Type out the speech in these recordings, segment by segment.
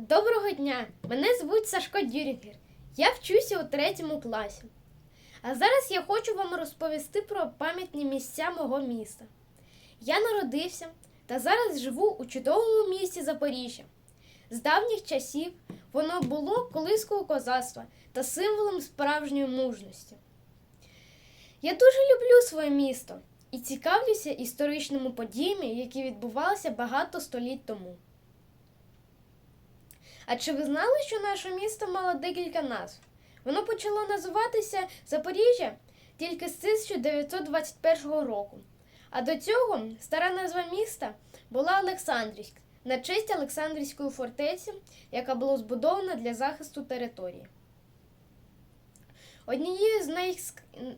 Доброго дня! Мене звуть Сашко Дюрінгер. Я вчуся у третьому класі. А зараз я хочу вам розповісти про пам'ятні місця мого міста. Я народився та зараз живу у чудовому місті Запоріжжя. З давніх часів воно було колискою козацтва та символом справжньої мужності. Я дуже люблю своє місто і цікавлюся історичними подіями, які відбувалися багато століть тому. А чи ви знали, що наше місто мало декілька назв? Воно почало називатися Запоріжжя тільки з 1921 року. А до цього стара назва міста була Олександрівськ на честь Олександрівської фортеці, яка була збудована для захисту території. Однією з,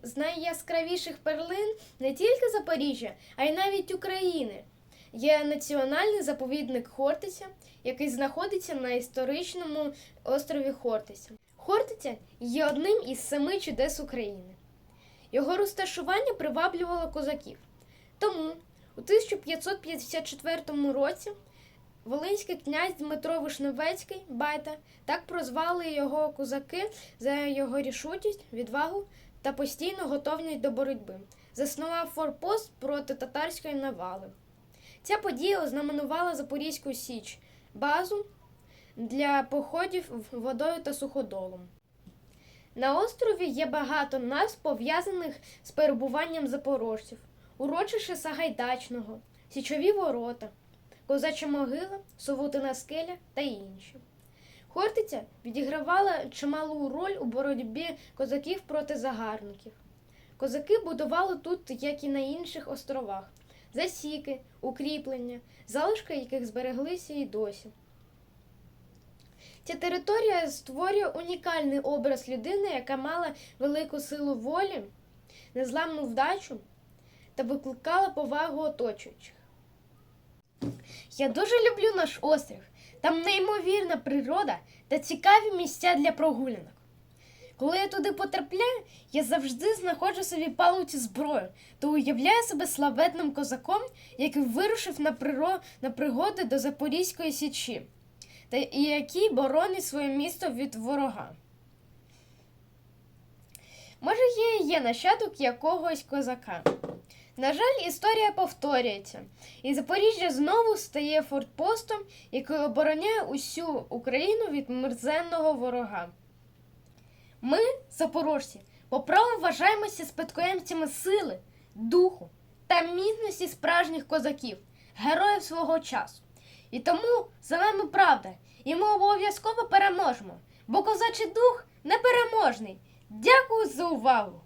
з найяскравіших перлин не тільки Запоріжжя, а й навіть України є національний заповідник Хортиця, який знаходиться на історичному острові Хортиця. Хортиця є одним із семи чудес України. Його розташування приваблювало козаків. Тому у 1554 році Волинський князь Дмитро Вишневецький Байта так прозвали його козаки за його рішучість, відвагу та постійну готовність до боротьби. Заснував форпост проти татарської навали. Ця подія ознаменувала Запорізьку Січ базу для походів водою та суходолом. На острові є багато назв, пов'язаних з перебуванням запорожців, урочище Сагайдачного, Січові ворота, Козача могила, Совутина скеля та інші. Хортиця відігравала чималу роль у боротьбі козаків проти загарбників. Козаки будували тут, як і на інших островах, засіки, укріплення, залишки яких збереглися і досі. Ця територія створює унікальний образ людини, яка мала велику силу волі, незламну вдачу та викликала повагу оточуючих. Я дуже люблю наш острів. Там неймовірна природа та цікаві місця для прогулянок. Коли я туди потрапляю, я завжди знаходжу собі палуці зброю та уявляю себе славетним козаком, який вирушив на, приро... на пригоди до Запорізької січі, та і який боронить своє місто від ворога. Може, і є нащадок якогось козака. На жаль, історія повторюється, і Запоріжжя знову стає фортпостом, який обороняє усю Україну від мерзенного ворога. Ми, запорожці, по праву вважаємося спадкоємцями сили, духу та міцності справжніх козаків, героїв свого часу. І тому за нами правда, і ми обов'язково переможемо, бо козачий дух непереможний. Дякую за увагу!